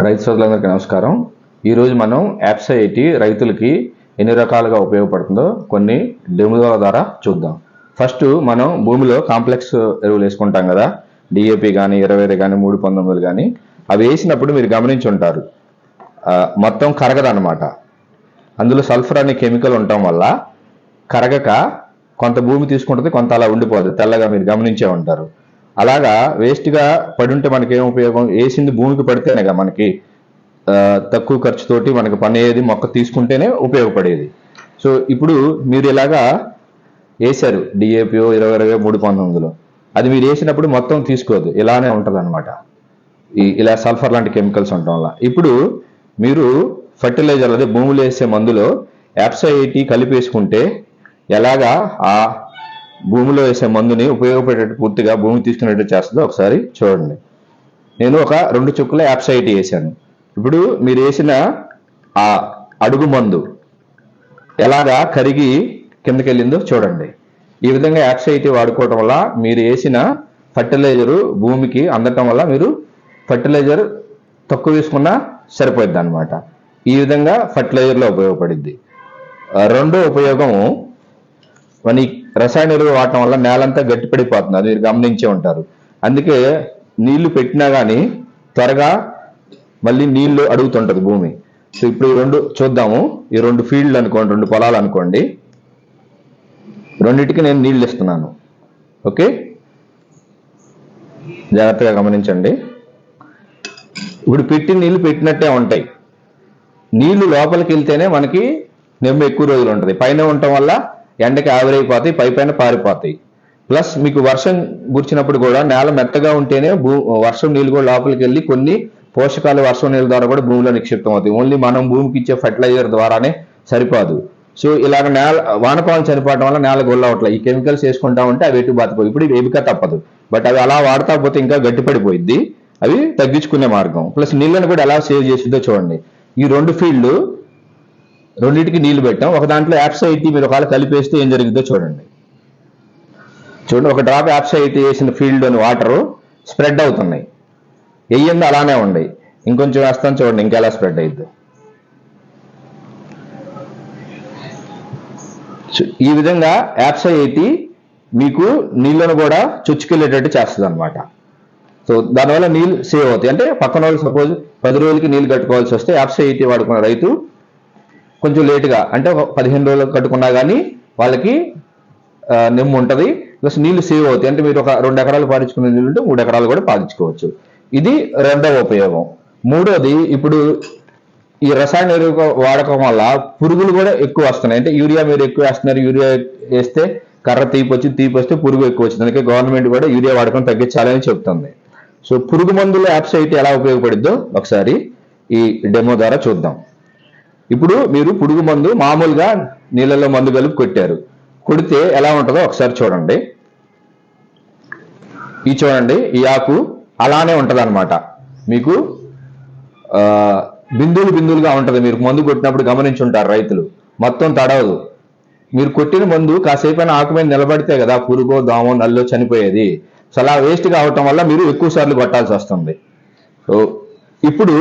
రైతు సోదరులందరికీ నమస్కారం. ఈరోజు మనం యాప్స్ రైతులకి ఎన్ని రకాలుగా ఉపయోగపడుతుందో కొన్ని డెమోల ద్వారా చూద్దాం. ఫస్ట్ మనం భూమిలో కాంప్లెక్స్ ఎరువులు వేసుకుంటాం కదా. డిఏపి కానీ ఇరవై కానీ మూడు పంతొమ్మిది కానీ అవి వేసినప్పుడు మీరు గమనించి ఉంటారు. మొత్తం కరగదనమాట అందులో సల్ఫర్ అనే కెమికల్ ఉండటం వల్ల కరగక కొంత భూమి తీసుకుంటుంది కొంత అలా ఉండిపోదు. తెల్లగా మీరు గమనించే ఉంటారు. అలాగా వేస్ట్గా పడి ఉంటే మనకి ఏం ఉపయోగం? వేసింది భూమికి పడితేనేగా మనకి తక్కువ ఖర్చుతోటి మనకి పని అయ్యేది మొక్క తీసుకుంటేనే ఉపయోగపడేది. సో ఇప్పుడు మీరు ఇలాగా వేశారు డిఏపిఓ ఇరవై ఇరవై మూడు పంతొమ్మిదిలో. అది మీరు వేసినప్పుడు మొత్తం తీసుకోదు ఇలానే ఉంటుంది అనమాట ఈ ఇలా సల్ఫర్ లాంటి కెమికల్స్ ఉండటం వల్ల. ఇప్పుడు మీరు ఫర్టిలైజర్ అదే భూములు వేసే మందులో యాప్సైటీ కలిపి వేసుకుంటే ఎలాగా ఆ భూమిలో వేసే మందుని ఉపయోగపడేటట్టు పూర్తిగా భూమి తీసుకునేట్టు చేస్తుందో ఒకసారి చూడండి. నేను ఒక రెండు చుక్కల యాప్సైటీ వేసాను ఇప్పుడు మీరు వేసిన ఆ అడుగు మందు ఎలాగా కరిగి కిందకి వెళ్ళిందో చూడండి. ఈ విధంగా యాప్సైటీ వాడుకోవటం వల్ల మీరు వేసిన ఫర్టిలైజరు భూమికి అందటం వల్ల మీరు ఫర్టిలైజర్ తక్కువ వేసుకున్నా సరిపోద్ది అనమాట ఈ విధంగా ఫర్టిలైజర్లో ఉపయోగపడింది రెండో ఉపయోగం మన రసాయన ఎరువు వాడటం వల్ల నేలంతా గట్టిపడిపోతుంది. అది మీరు గమనించే ఉంటారు. అందుకే నీళ్ళు పెట్టినా కానీ త్వరగా మళ్ళీ నీళ్ళు అడుగుతుంటది భూమి. సో ఇప్పుడు ఈ రెండు చూద్దాము. ఈ రెండు ఫీల్డ్లు అనుకోండి రెండు పొలాలు అనుకోండి. రెండింటికి నేను నీళ్ళు ఇస్తున్నాను. ఓకే? జాగ్రత్తగా గమనించండి. ఇప్పుడు పెట్టిన నీళ్ళు పెట్టినట్టే ఉంటాయి. నీళ్ళు లోపలికి వెళ్తేనే మనకి నెమ్మ ఎక్కువ రోజులు ఉంటుంది. పైన ఉండటం వల్ల ఎండకి ఆవిరైపోతాయి పై పైన పారిపోతాయి. ప్లస్ మీకు వర్షం గుర్చినప్పుడు కూడా నేల మెత్తగా ఉంటేనే భూ వర్షం నీళ్ళు కూడా లోపలికి వెళ్ళి కొన్ని పోషకాలు వర్షం నీళ్ళ ద్వారా కూడా భూమిలో నిక్షిప్తం అవుతాయి. ఓన్లీ మనం భూమికి ఇచ్చే ఫర్టిలైజర్ ద్వారానే సరిపోదు. సో ఇలాగ నేల వానపాలు చనిపోవడం వల్ల నేల గొల్లవట్ల ఈ కెమికల్స్ వేసుకుంటా ఉంటే అవి ఎటు బాతిపోయి ఇప్పుడు ఎబిక తప్పదు. బట్ అవి అలా వాడతా పోతే ఇంకా గట్టిపడిపోయింది అవి తగ్గించుకునే మార్గం. ప్లస్ నీళ్ళని కూడా ఎలా సేవ్ చేసిందో చూడండి. ఈ రెండు ఫీల్డ్ రెండింటికి నీళ్ళు పెట్టాం. ఒక దాంట్లో యాప్సైటీ మీరు ఒకవేళ కలిపేస్తే ఏం జరిగిందో చూడండి. చూడండి ఒక డ్రాప్ యాప్సైటీ వేసిన ఫీల్డ్లోని వాటర్ స్ప్రెడ్ అవుతున్నాయి. వెయ్యింది అలానే ఉన్నాయి ఇంకొంచెం వేస్తాను చూడండి ఇంకెలా స్ప్రెడ్ అయ్యిద్ది ఈ విధంగా యాప్సైటీ మీకు నీళ్ళను కూడా చొచ్చుకెళ్ళేటట్టు చేస్తుంది అనమాట సో దానివల్ల నీళ్ళు సేవ్ అవుతాయి. అంటే పక్కన వాళ్ళు సపోజ్ పది రోజులకి నీళ్ళు కట్టుకోవాల్సి వస్తే యాప్సైటీ వాడుకున్న రైతు కొంచెం లేటుగా అంటే ఒక పదిహేను రోజులు కట్టుకున్నా కానీ వాళ్ళకి నిమ్ము ఉంటుంది. ప్లస్ నీళ్ళు సేవ్ అవుతాయి. అంటే మీరు ఒక రెండు ఎకరాలు పాటించుకునే నీళ్ళు ఉంటే మూడు ఎకరాలు కూడా పాటించుకోవచ్చు. ఇది రెండవ ఉపయోగం. మూడోది ఇప్పుడు ఈ రసాయన ఎరువు వాడకం వల్ల పురుగులు కూడా ఎక్కువ వస్తున్నాయి. అంటే యూరియా మీరు ఎక్కువ వేస్తున్నారు. యూరియా వేస్తే కర్ర తీపి వచ్చి తీపి వస్తే పురుగు ఎక్కువ వచ్చింది. అందుకే గవర్నమెంట్ కూడా యూరియా వాడకం తగ్గించాలని చెప్తుంది. సో పురుగు మందుల యాప్స్ అయితే ఎలా ఉపయోగపడిద్దో ఒకసారి ఈ డెమో ద్వారా చూద్దాం. ఇప్పుడు మీరు పురుగు మందు మామూలుగా నీళ్ళలో మందు కలిపి కొట్టారు. కొడితే ఎలా ఉంటుందో ఒకసారి చూడండి. ఈ చూడండి ఈ ఆకు అలానే ఉంటది మీకు బిందులు బిందువులు బిందువులుగా ఉంటది. మీరు మందు కొట్టినప్పుడు గమనించి ఉంటారు రైతులు. మొత్తం తడవదు. మీరు కొట్టిన మందు అయినా ఆకు మీద నిలబడితే కదా పురుగో దోమో నల్లో చనిపోయేది. సో అలా వేస్ట్ కావటం వల్ల మీరు ఎక్కువ సార్లు కొట్టాల్సి వస్తుంది. సో ఇప్పుడు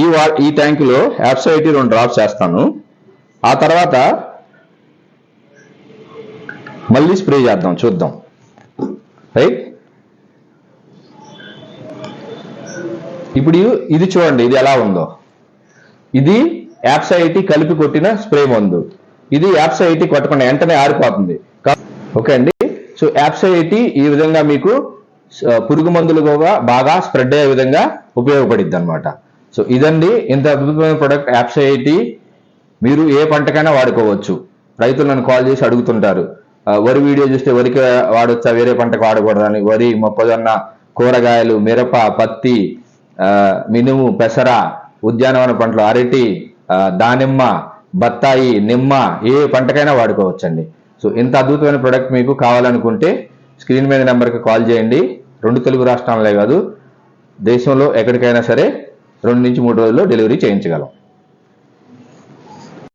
ఈ వా ఈ ట్యాంకులో యాప్సైటీ రెండు డ్రాప్స్ చేస్తాను ఆ తర్వాత మళ్ళీ స్ప్రే చేద్దాం చూద్దాం. రైట్ ఇప్పుడు ఇది చూడండి ఇది ఎలా ఉందో. ఇది యాప్సైటీ కలిపి కొట్టిన స్ప్రే మందు. ఇది యాప్సైటీ కొట్టకుండా వెంటనే ఆరిపోతుంది. ఓకే అండి? సో యాప్సైటీ ఈ విధంగా మీకు పురుగు మందులు కూడా బాగా స్ప్రెడ్ అయ్యే విధంగా ఉపయోగపడిద్ది అనమాట సో ఇదండి ఇంత అద్భుతమైన ప్రొడక్ట్ యాప్సైటీ మీరు ఏ పంటకైనా వాడుకోవచ్చు. రైతులు నన్ను కాల్ చేసి అడుగుతుంటారు. వరి వీడియో చూస్తే వరికి వాడొచ్చా? వేరే పంటకు వాడకూడదని వరి మొక్కజొన్న కూరగాయలు మిరప పత్తి మినుము పెసర ఉద్యానవన పంటలు అరటి దానిమ్మ బత్తాయి నిమ్మ ఏ పంటకైనా వాడుకోవచ్చండి. సో ఇంత అద్భుతమైన ప్రొడక్ట్ మీకు కావాలనుకుంటే స్క్రీన్ మీద నెంబర్కి కాల్ చేయండి. రెండు తెలుగు రాష్ట్రాలే కాదు దేశంలో ఎక్కడికైనా సరే రెండు నుంచి మూడు రోజుల్లో డెలివరీ చేయించగలం.